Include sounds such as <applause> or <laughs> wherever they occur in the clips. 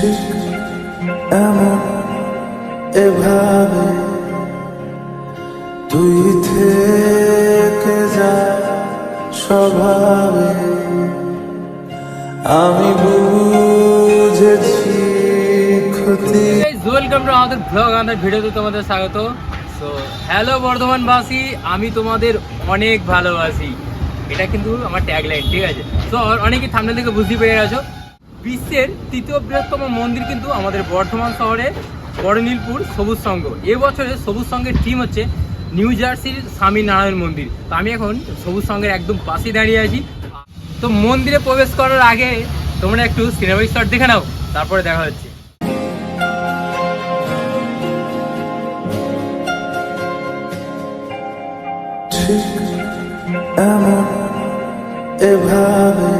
ঠিক এমন এভাবে তুই থেকে যা স্বভাবে আমি বুঝেছি ক্ষতি ওয়েলকাম টু আমাদের ব্লগ আমাদের ভিডিওতে তোমাদের স্বাগত সো হ্যালো বর্ধমানবাসী, আমি তোমাদের অনেক ভালোবাসি। এটা কিন্তু আমার ট্যাগলাইন ঠিক আছে? তো অনেকেই থামনে থেকে বুঝতে পেরে গেছো। বিশ্বের তৃতীয় বৃহত্তম মন্দির কিন্তু আমাদের বর্ধমান শহরে বড়নীলপুর সবুজ সংঘ এবছরে সবুজ সংঘের টিম হচ্ছে নিউ জার্সির স্বামী নারায়ণ মন্দির। তো আমি এখন সবুজ সংঘের একদম পাশে দাঁড়িয়ে আছি। তো মন্দিরে প্রবেশ করার আগে তোমরা একটু সিনেমাটিক শট দেখে নাও, তারপরে দেখা হচ্ছে। এভাবে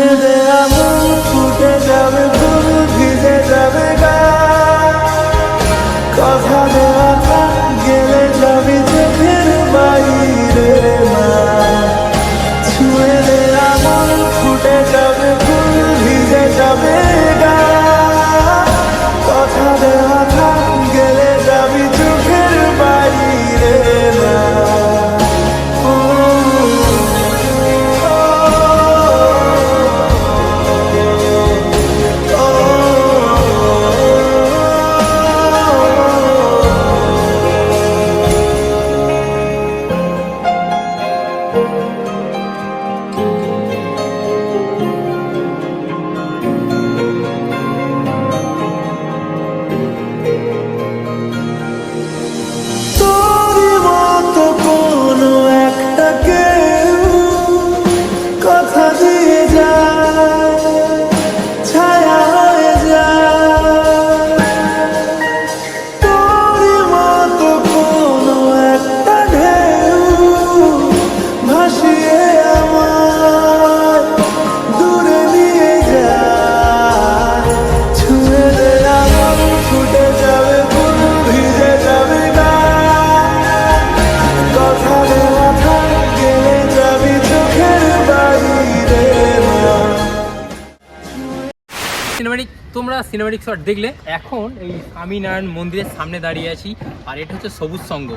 সিনেমাটিক শট দেখলে এখন এই স্বামীনারায়ণ মন্দিরের সামনে দাঁড়িয়ে আছি, আর এটা হচ্ছে সবুজ সংঘ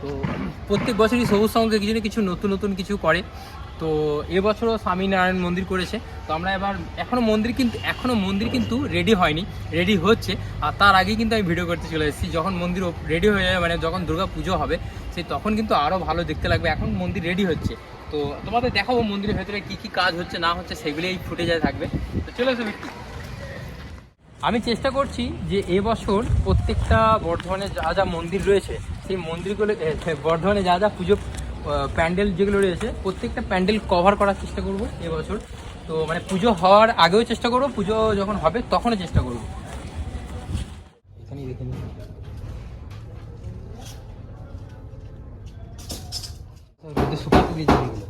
তো প্রত্যেক বছরই সবুজ সংঘ কিছু না কিছু নতুন নতুন কিছু করে। তো এবছরও স্বামীনারায়ণ মন্দির করেছে। তো আমরা এবার এখনও মন্দির কিন্তু এখনও মন্দির কিন্তু রেডি হয়নি রেডি হচ্ছে। আর তার আগেই কিন্তু আমি ভিডিও করতে চলে এসেছি। যখন মন্দির রেডি হয়ে যাবে মানে যখন দুর্গা পুজো হবে, সেই তখন কিন্তু আরও ভালো দেখতে লাগবে। এখন মন্দির রেডি হচ্ছে। তো তোমাদের দেখাবো মন্দিরের ভেতরে কী কী কাজ হচ্ছে, না হচ্ছে সেগুলি এই ফুটেজে থাকবে। তো চলে এসো বিক্রি আমি চেষ্টা করছি যে এবছর প্রত্যেকটা বর্ধমানে যা যা মন্দির রয়েছে সেই মন্দিরগুলো বর্ধমানে যা যা পুজো প্যান্ডেল যেগুলো রয়েছে প্রত্যেকটা প্যান্ডেল কভার করার চেষ্টা করব এবছর তো মানে পুজো হওয়ার আগেও চেষ্টা করব পুজো যখন হবে তখনও চেষ্টা করব। এখানেই দেখে নিই। রোদে শুকাতে দিয়েছি এগুলো।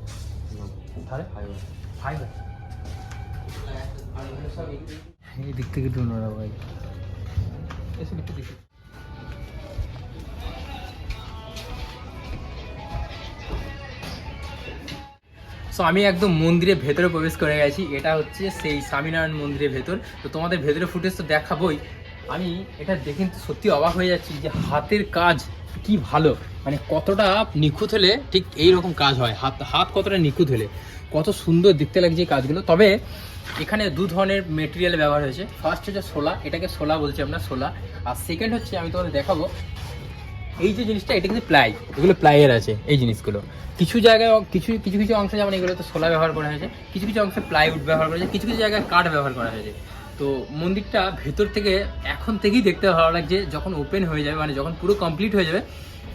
তাহলে ফাইবার এই দিক থেকে ভাই। একটু দেখি। সো আমি একদম মন্দিরের ভেতরে প্রবেশ করে গেছি। এটা হচ্ছে সেই স্বামীনারায়ণ মন্দিরের ভেতর। তো তোমাদের ভেতরে ফুটেজ তো দেখাবোই। আমি এটা দেখে কিন্তু সত্যি অবাক হয়ে যাচ্ছি যে হাতের কাজ কি ভালো? মানে কতটা নিখুঁত হলে ঠিক এই রকম কাজ হয়। হাত হাত কতটা নিখুঁত হলে। কত সুন্দর দেখতে লাগছে এই কাজগুলো। তবে এখানে দু ধরনের মেটেরিয়াল ব্যবহার হয়েছে। ফার্স্ট হচ্ছে সোলা। এটাকে সোলা বলছি আমরা, সোলা। আর সেকেন্ড হচ্ছে আমি তোমাদের দেখাবো। এই যে জিনিসটা, এটা কিন্তু প্লাই এগুলো প্লাইয়ের আছে, এই জিনিসগুলো। কিছু জায়গায় কিছু কিছু কিছু অংশে যেমন এগুলোতে সোলা ব্যবহার করা হয়েছে, কিছু কিছু অংশে প্লাইউড ব্যবহার করা হয়েছে, কিছু কিছু জায়গায় কাঠ ব্যবহার করা হয়েছে। তো মন্দিরটা ভেতর থেকে এখন থেকেই দেখতে ভালো লাগছে যখন ওপেন হয়ে যাবে মানে যখন পুরো কমপ্লিট হয়ে যাবে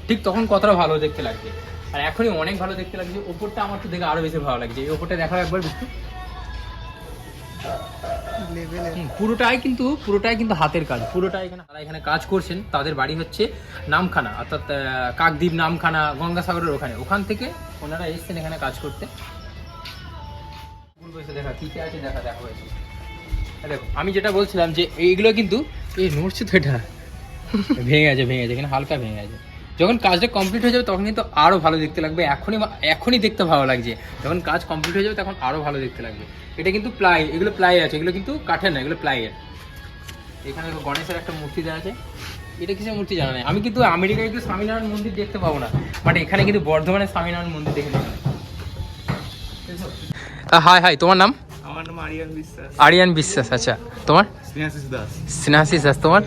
ঠিক তখন কতটা ভালো দেখতে লাগবে আর এখনই অনেক ভালো দেখতে লাগছে ওপরটা আমার তো দেখে আরও বেশি ভালো লাগছে। এই ওপরটা দেখাও একবার বিষ্ণু। পুরোটাই কিন্তু পুরোটাই কিন্তু হাতের কাজ পুরোটাই এখানে তারা এখানে কাজ করছেন তাদের বাড়ি হচ্ছে নামখানা অর্থাৎ কাকদ্বীপ নামখানা গঙ্গাসাগরের ওখানে। ওখান থেকে ওনারা এসেছেন এখানে কাজ করতে। দেখা কি কি আছে? দেখা দেখা হয়েছে। দেখো, আমি যেটা বলছিলাম যে এইগুলো কিন্তু, এই নড়ছে তো এটা। ভেঙে গেছে ভেঙে গেছে, এখানে হালকা ভেঙে গেছে। যখন কাজটা কমপ্লিট হয়ে যাবে, তখন কিন্তু আরও ভালো দেখতে লাগবে। এখনই এখনই দেখতে ভালো লাগছে। যখন কাজ কমপ্লিট হয়ে যাবে, তখন আরও ভালো দেখতে লাগবে। এটা কিন্তু প্লাই, এগুলো প্লাই আছে, এগুলো কিন্তু কাঠের না, এগুলো প্লাইয়ের এখানে গণেশের একটা মূর্তি দেওয়া আছে। এটা কিসের মূর্তি জানা নেই। আমি কিন্তু আমেরিকায় কিন্তু স্বামীনারায়ণ মন্দির দেখতে পাবো না। বাট এখানে কিন্তু বর্ধমানে স্বামীনারায়ণ মন্দির দেখে হাই হাই তোমার নাম? আরিয়ান বিশ্বাস। আচ্ছা। তোমার? স্নেহাশিস দাস। তোমার?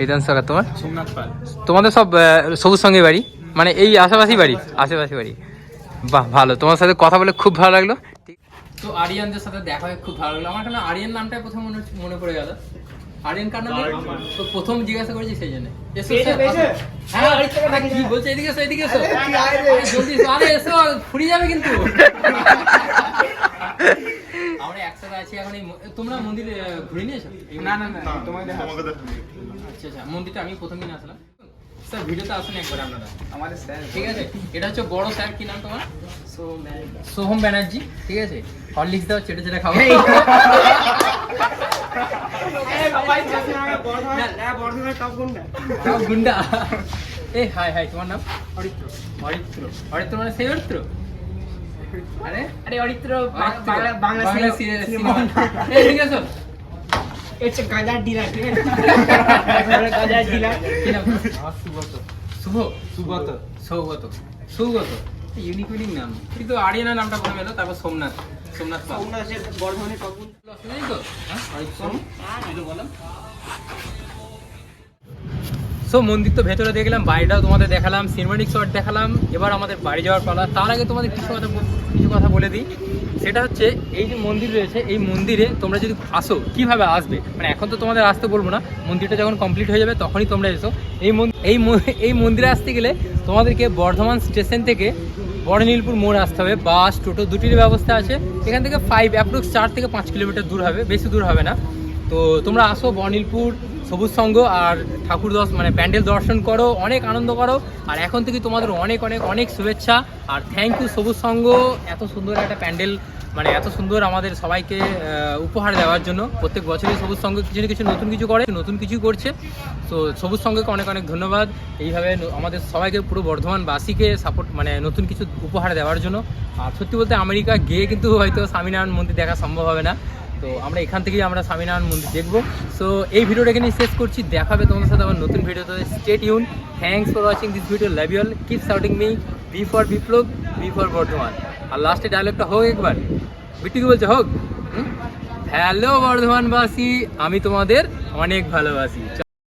রিতান সরকার। তোমার? তোমাদের সব সবুজ সঙ্গে বাড়ি? মানে এই আশেপাশেই বাড়ি? আশেপাশে। বাড়ি। বাহ ভালো। তোমার সাথে কথা বলে খুব ভালো লাগল। তো আরিয়ানদের সাথে দেখা হয়ে খুব ভালো লাগল। আমার কেন আরিয়ান নামটাই প্রথম মনে মনে পড়ে গেল। আরিয়ান কার নাম তো প্রথম জিজ্ঞাসা করেছি সেই জন্য। এসো হ্যাঁ কি বলছে? এদিকে এসো এদিকে এসো। জলদি আরে এসো ফুরিয়ে যাবে কিন্তু। <laughs> আমরা একসাথে আছি এখন এই তোমরা মন্দিরে ঘুরে নিয়েছো না না না তোমাকে দেখা আচ্ছা আচ্ছা মন্দিরটা আমি প্রথম দিন আসলাম। স্যার ভিডিওতে আসুন একবার আপনারা। আমাদের স্যার ঠিক আছে? এটা হচ্ছে বড় স্যার কি নাম তোমার? সোহম ব্যানার্জি। ঠিক আছে? হরলিক্স দাও চেটে চেটে খাব গুন্ডা। এই হাই হাই তোমার নাম? অরিত্র অরিত্র অরিত্র মানে সেই অরিত্র আরে আরে অরিত্র অরিত্র। বাংলা বাংলা বাংলা সিনে- সিনেমা সিনেমা ঠিক আছে। হচ্ছে গাঁজার ডিলার ঠিক আছে? গাঁজার ডিলার কি নাম আমার সুব্রত। শুভ? সুব্রত। সৌগত সৌগত ইউনিক নাম। কিন্তু আরিয়ানা নামটা এলো তারপর সোমনাথ। সোমনাথ পাল। বর্ধমানে কখন তো? হ্যাঁ? সোম? এই তো বললাম সো মন্দির তো ভেতরে দেখলাম, বাড়িটাও তোমাদের দেখালাম সিনেমাটিক শট দেখালাম, এবার আমাদের বাড়ি যাওয়ার পালা। তার আগে তোমাদের কিছু কথা কিছু কথা বলে দিই। সেটা হচ্ছে, এই যে মন্দির রয়েছে, এই মন্দিরে তোমরা যদি আসো, কীভাবে আসবে? মানে এখন তো তোমাদের আসতে বলব না, মন্দিরটা যখন কমপ্লিট হয়ে যাবে, তখনই তোমরা এসো। এই এই এই মন্দিরে আসতে গেলে তোমাদেরকে বর্ধমান স্টেশন থেকে বড়নীলপুর মোড় আসতে হবে। বাস, টোটো দুটির ব্যবস্থা আছে। এখান থেকে ফাইভ অ্যাপ্রক্স চার থেকে পাঁচ কিলোমিটার দূর হবে, বেশি দূর হবে না। তো তোমরা আসো বর্ণিলপুর সবুজ সংঘ আর ঠাকুর দর্শ মানে প্যান্ডেল দর্শন করো, অনেক আনন্দ করো। আর এখন থেকে তোমাদের অনেক অনেক অনেক শুভেচ্ছা। আর থ্যাংক ইউ সবুজ সংঘ এত সুন্দর একটা প্যান্ডেল মানে এত সুন্দর আমাদের সবাইকে উপহার দেওয়ার জন্য। প্রত্যেক বছরই সবুজ সংঘ কিছু না কিছু নতুন কিছু করে, নতুন কিছু করছে। তো সবুজ সংঘকে অনেক অনেক ধন্যবাদ। এইভাবে আমাদের সবাইকে পুরো বর্ধমানবাসীকে সাপোর্ট মানে নতুন কিছু উপহার দেওয়ার জন্য। আর সত্যি বলতে আমেরিকা গিয়ে কিন্তু হয়তো স্বামীনারায়ণ মন্দির দেখা সম্ভব হবে না। তো আমরা এখান থেকেই আমরা স্বামীনারায়ণ মন্দির দেখব। সো এই ভিডিওটা এখানে শেষ করছি। দেখাবে তোমাদের সাথে আবার নতুন ভিডিওতে। State Yoon thanks for watching this video love you all keep shouting me B for Biplab B for Bardhaman আর লাস্টে ডায়লগটা হোক একবার। বিট্টু কি বলছে? হোক। হ্যালো বর্ধমানবাসী আমি তোমাদের অনেক ভালোবাসি।